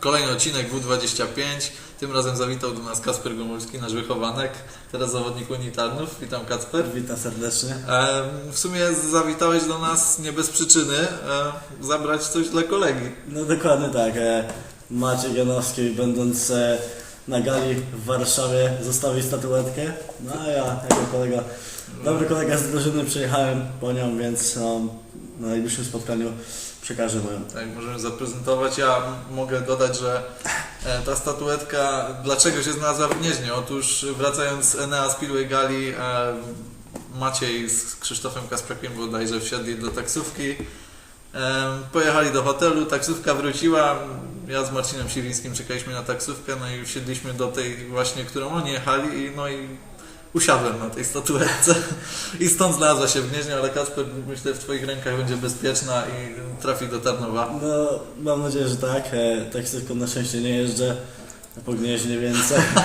Kolejny odcinek W25. Tym razem zawitał do nas Kasper Gomulski, nasz wychowanek, teraz zawodnik Unii Tarnów. Witam Kacper. Witam serdecznie. E, W sumie zawitałeś do nas nie bez przyczyny, e, zabrać coś dla kolegi. No dokładnie tak. e, Maciej Janowski będąc e, na gali w Warszawie zostawił statuetkę. No a ja jako kolega, dobry kolega z drużyny przyjechałem po nią, więc no, na najbliższym spotkaniu przekażę moją. Tak, możemy zaprezentować. Ja mogę dodać, że e, ta statuetka, dlaczego się znalazła w Gnieźnie? Otóż wracając z Enea Speedway Gali, e, Maciej z Krzysztofem Kasprakiem bodajże wsiadli do taksówki. E, Pojechali do hotelu, taksówka wróciła. Ja z Marcinem Silińskim czekaliśmy na taksówkę, no i wsiedliśmy do tej właśnie, którą oni jechali, no i usiadłem na tej statuetce. I stąd znalazła się w Gnieźnie, ale Kasper myślę w Twoich rękach będzie bezpieczna i trafi do Tarnowa. No mam nadzieję, że tak. E, Taksówką na szczęście nie jeżdżę po Gnieźnie, więc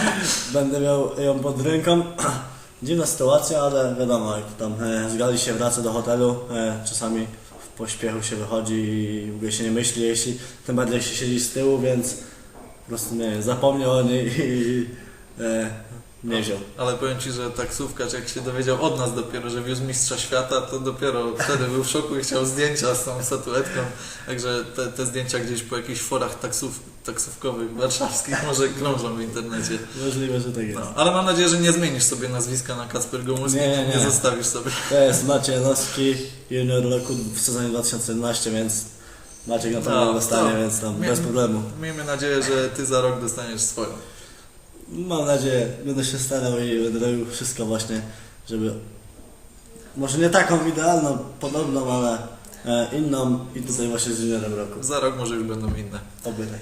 będę miał ją pod ręką. Dziwna sytuacja, ale wiadomo, jak tam e, z gali się wraca do hotelu, e, czasami w pośpiechu się wychodzi i w ogóle się nie myśli, jeśli tym bardziej się siedzi z tyłu, więc po prostu nie zapomniał o niej i nie wziął. Ale powiem Ci, że taksówkarz jak się dowiedział od nas dopiero, że wiózł mistrza świata, to dopiero wtedy był w szoku i chciał zdjęcia z tą statuetką. Także te, te zdjęcia gdzieś po jakichś forach taksów, taksówkowych warszawskich może krążą w internecie. Możliwe, że tak jest. No, ale mam nadzieję, że nie zmienisz sobie nazwiska na Kacper Gomulski, Nie, nie, nie. zostawisz sobie. To jest Maciej Janowski, junior roku w sezonie 2011, więc Maciek na pewno No, dostanie, to- więc tam bez problemu. Miejmy nadzieję, że Ty za rok dostaniesz swoją. Mam nadzieję, będę się starał i będę robił wszystko właśnie, żeby może nie taką idealną, podobną, ale e, inną i tutaj właśnie z juniorem roku. Za rok może już będą inne. Oby tak.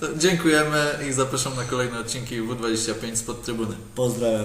To dziękujemy i zapraszam na kolejne odcinki W25 spod trybuny. Pozdrawiam.